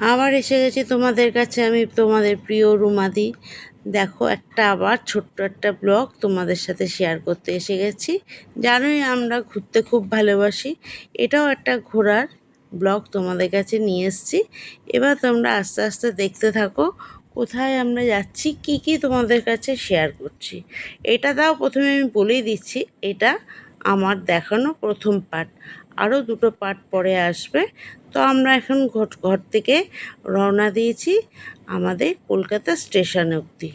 আবার এসে গেছি তোমাদের কাছে আমি তোমাদের প্রিয় রুমাদি। দেখো, একটা আবার ছোট্ট একটা ব্লগ তোমাদের সাথে শেয়ার করতে এসে গেছি। জানোই আমরা ঘুরতে খুব ভালোবাসি। এটাও একটা ঘোরার ব্লগ তোমাদের কাছে নিয়ে এসেছি। এবার তোমরা আস্তে আস্তে দেখতে থাকো, কোথায় আমরা যাচ্ছি, কি কি তোমাদের কাছে শেয়ার করছি। এটা তাও প্রথমে আমি বলেই দিচ্ছি, এটা আমার দেখানো প্রথম পার্ট আরও দুটো পার্ট পরে আসবে। তো আমরা এখন ঘর থেকে রওনা দিয়েছি আমাদের কলকাতা স্টেশন অবধি।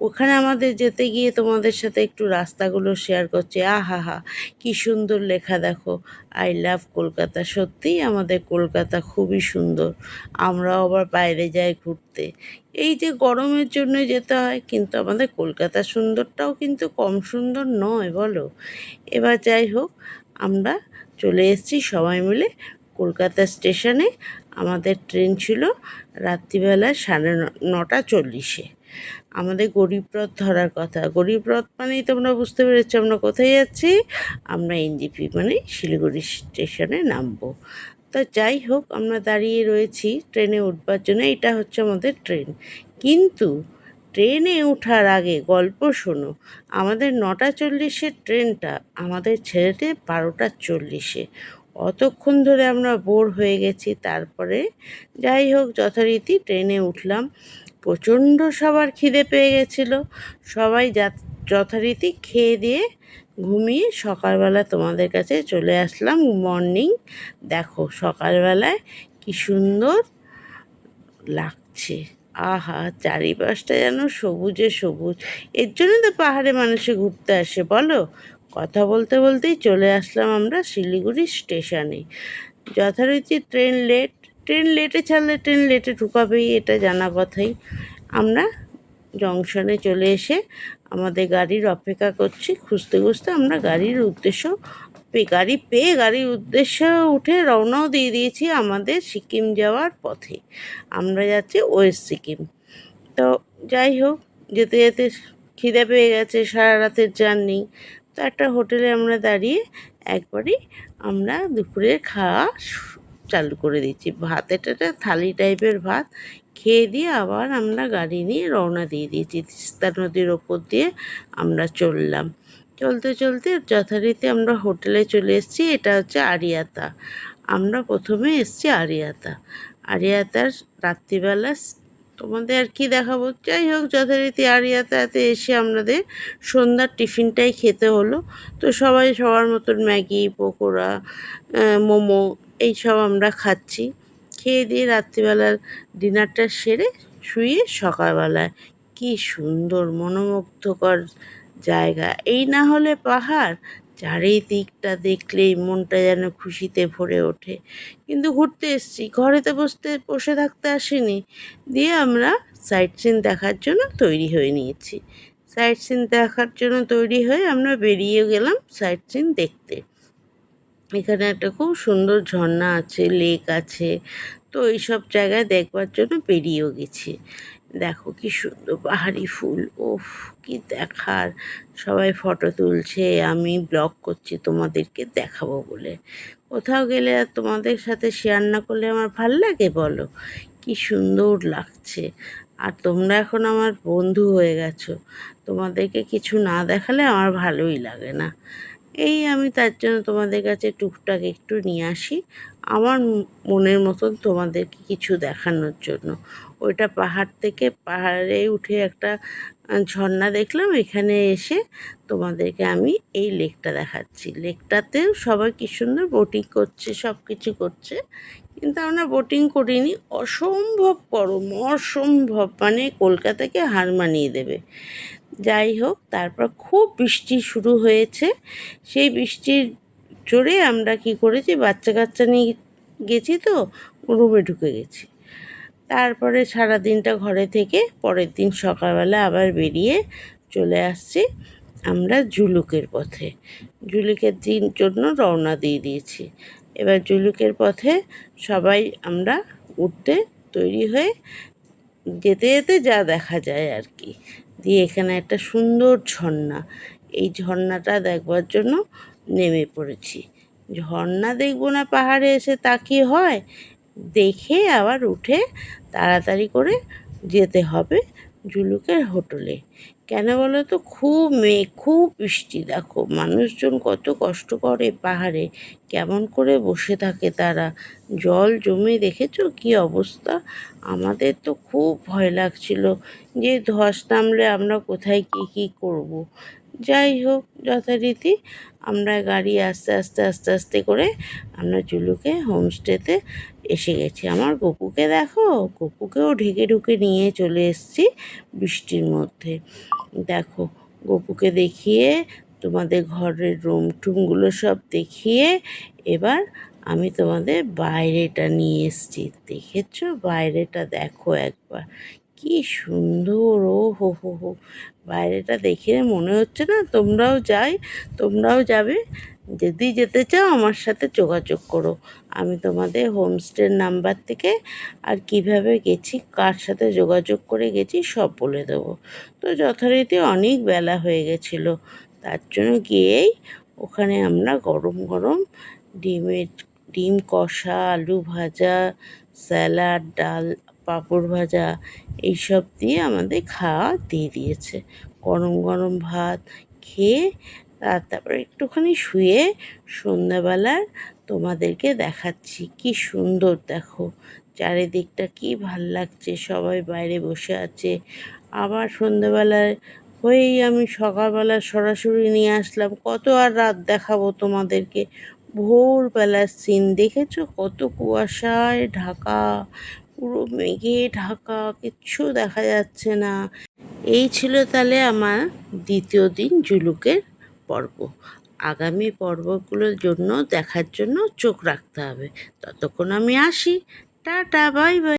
ওখানে আমাদের যেতে গিয়ে তোমাদের সাথে একটু রাস্তাগুলো শেয়ার করছি। আহা হা, কী সুন্দর লেখা দেখো। I love Kolkata. সত্যিই আমাদের কলকাতা খুবই সুন্দর। আমরাও আবার বাইরে যাই ঘুরতে। এই যে গরমের জন্য যেতে হয়, কিন্তু আমাদের কলকাতা সুন্দরটাও কিন্তু কম সুন্দর নয়, বলো। এবার যাই হোক, আমরা চলে এসেছি সবাই মিলে কলকাতা স্টেশনে। আমাদের ট্রেন ছিল রাত্রিবেলা সাড়ে নটা চল্লিশে। আমাদের গরিবরথ ধরার কথা। গরিবরথ মানেই তোমরা বুঝতে পেরেছ আমরা কোথায় যাচ্ছি? আমরা এনজিপি মানে শিলিগুড়ি স্টেশনে নামবো। তো যাই হোক, আমরা দাঁড়িয়ে রয়েছি ট্রেনে উঠবার জন্য। এটা হচ্ছে আমাদের ট্রেন। কিন্তু ট্রেনে ওঠার আগে গল্প শোনো। আমাদের নটা চল্লিশের ট্রেনটা আমাদের ছেড়েতে বারোটা চল্লিশে। অতক্ষণ ধরে আমরা বোর হয়ে গেছি, তারপরে যাই হোক, যথারীতি ট্রেনে উঠলাম। প্রচণ্ড সবার খিদে পেয়ে গেছিল। সবাই যথারীতি খেয়ে দিয়ে ঘুমিয়ে সকালবেলা তোমাদের কাছে চলে আসলাম মর্নিং। দেখো, সকালবেলায় কি সুন্দর লাগছে। আহা, চারিপাশটা যেন সবুজে সবুজ। এর জন্য তো পাহাড়ে মানুষে ঘুরতে আসে, বলো? কথা বলতে বলতেই চলে আসলাম আমরা শিলিগুড়ি স্টেশনে। যথারীতি ট্রেন লেট, ট্রেন লেটে ছাড়লে ট্রেন লেটে ঢুকাবেই, এটা জানা কথাই। আমরা জংশনে চলে এসে আমাদের গাড়ির অপেক্ষা করছি, খুঁজতে খুঁজতে আমরা গাড়ির উদ্দেশ্য গাড়ি পেয়ে গাড়ির উদ্দেশ্য উঠে রওনাও দিয়ে দিয়েছি আমাদের সিকিম যাওয়ার পথে। আমরা যাচ্ছি ওয়েস্ট সিকিম। তো যাই হোক, যেতে যেতে খিদে পেয়ে গেছে, সারা রাতের জার্নি। তো একটা হোটেলে আমরা দাঁড়িয়ে একবারই আমরা দুপুরে খাওয়া চালু করে দিচ্ছি ভাত এটা থালি টাইপের ভাত। খেয়ে দিয়ে আবার আমরা গাড়ি নিয়ে রওনা দিয়ে দিয়েছি। তিস্তা নদীর ওপর দিয়ে আমরা চললাম। চলতে চলতে যথারীতি আমরা হোটেলে চলে এসেছি। এটা হচ্ছে আরিয়াতা। আমরা প্রথমে এসছি আরিয়াতা। আরিয়াতার রাত্রিবেলা তোমাদের আর কি দেখাবো? যাই হোক, যথারীতি আর আরিয়াতাতে এসে আমাদের সন্ধ্যার টিফিনটাই খেতে হলো। তো সবাই সবার মতন ম্যাগি, পকোড়া মোমো এই সব আমরা খাচ্ছি। খেয়ে দিয়ে রাত্রিবেলার ডিনারটা সেরে শুয়ে সকালবেলায়। কি সুন্দর, মনোমুগ্ধকর জায়গা। এই না হলে পাহাড় চারিদিকটা দেখলেই মনটা যেন খুশিতে ভরে ওঠে। কিন্তু ঘুরতে এসছি ঘরেতে বসতে, বসে থাকতে আসিনি। দিয়ে আমরা সাইট সিন দেখার জন্য তৈরি হয়ে নিয়েছি। সাইট সিন দেখার জন্য তৈরি হয়ে আমরা বেরিয়ে গেলাম সাইট সিন দেখতে। এখানে একটা খুব সুন্দর ঝর্ণা আছে লেক আছে। তো এইসব জায়গায় দেখবার জন্য বেরিয়েও গেছি। দেখো কি সুন্দর পাহাড়ি ফুল ওফ কি দেখার। সবাই ফটো তুলছে, আমি ব্লগ করছি, তোমাদেরকে দেখাবো বলে। কোথাও গেলে আর তোমাদের সাথে শেয়ার না করলে আমার ভালো লাগে বলো? কি সুন্দর লাগছে। আর তোমরা এখন আমার বন্ধু হয়ে গেছো, তোমাদেরকে কিছু না দেখালে আমার ভালোই লাগে না। এই আমি তার জন্য তোমাদের কাছে টুকটাক একটু নিয়ে আসি। আমার মনের মতন তোমাদেরকে কিছু দেখানোর জন্য। ওইটা পাহাড় থেকে পাহাড়ে উঠে একটা ঝর্ণা দেখলাম। এখানে এসে তোমাদেরকে আমি এই লেকটা দেখাচ্ছি। লেকটাতেও সবাই কী সুন্দর বোটিং করছে সব কিছু করছে। কিন্তু আমরা বোটিং করিনি। অসম্ভব গরম, অসম্ভব। মানে কলকাতাকে হার মানিয়ে দেবে। যাই হোক, তারপর খুব বৃষ্টি শুরু হয়েছে। সেই বৃষ্টির জোরে আমরা কি করেছি বাচ্চা কাচ্চা নিয়ে গেছি তো, রুমে ঢুকে গেছি। তারপরে সারা দিনটা ঘরে থেকে পরের দিন সকালবেলা আবার বেরিয়ে চলে আসছি আমরা জুলুকের পথে। জুলুকের দিন জন্য রওনা দিয়ে দিয়েছি। এবার জুলুকের পথে সবাই আমরা উঠতে তৈরি হয়ে যেতে যেতে যা দেখা যায় আর কি। দিয়ে এখানে একটা সুন্দর ঝর্ণা। এই ঝর্ণাটা দেখবার জন্য নেমে পড়েছি। ঝর্ণা দেখব না, পাহাড়ে এসে তা কি হয়? দেখে আবার উঠে তাড়াতাড়ি করে যেতে হবে। জুলুকের হোটেলে। কেন বলো তো খুব মেঘ খুব বৃষ্টি। দেখো, মানুষজন কত কষ্ট করে পাহাড়ে। কেমন করে বসে থাকে তারা। জল জমে দেখেছ কি অবস্থা? আমাদের তো খুব ভয় লাগছিল যে ধস নামলে আমরা কোথায় কী কী করব। যাই হোক, যথারীতি আমরা গাড়ি আস্তে আস্তে আস্তে আস্তে করে আমরা জুলুকে হোমস্টেতে এসে গেছি। আমার গপুকে দেখো, গপুকেও ঢেকে ঢুকে নিয়ে চলে এসেছি বৃষ্টির মধ্যে। দেখো, গপুকে দেখিয়ে, তোমাদের ঘরের রুম টুমগুলো সব দেখিয়ে, এবার আমি তোমাদের বাইরেটা নিয়ে এসেছি। দেখেছ? বাইরেটা দেখো একবার। কি সুন্দর ও হো হো হো। বাইরেটা দেখে মনে হচ্ছে না তোমরাও যাই, তোমরাও যাবে। যদি যেতে চাও আমার সাথে যোগাযোগ করো। আমি তোমাদের হোমস্টের নাম্বার থেকে আর কীভাবে গেছি, কার সাথে যোগাযোগ করে গেছি সব বলে দেবো। তো যথারীতি অনেক বেলা হয়ে গেছিল। তার জন্য গিয়েই ওখানে আমরা গরম গরম ডিমের, ডিম কষা, আলু ভাজা, স্যালাড, ডাল পাঁপড় ভাজা এইসব দিয়ে আমাদের খাওয়া দিয়ে দিয়েছে। গরম গরম ভাত খেয়ে, আর তারপরে একটুখানি শুয়ে সন্ধ্যাবেলার তোমাদেরকে দেখাচ্ছি। কি সুন্দর দেখো, চারিদিকটা কি ভালো লাগছে, সবাই বাইরে বসে আছে। আবার সন্ধ্যাবেলায় হয়েই আমি সকালবেলা সরাসরি নিয়ে আসলাম। কত আর রাত দেখাবো তোমাদেরকে। ভোরবেলার সিন দেখেছ? কত কুয়াশায় ঢাকা পুরো মেঘে ঢাকা, কিচ্ছু দেখা যাচ্ছে না। এই ছিল তাহলে আমার দ্বিতীয় দিন জুলুকের পর্ব। আগামী পর্বগুলোর জন্য দেখার জন্য চোখ রাখতে হবে। ততক্ষণ আমি আসি। Tata, bye bye.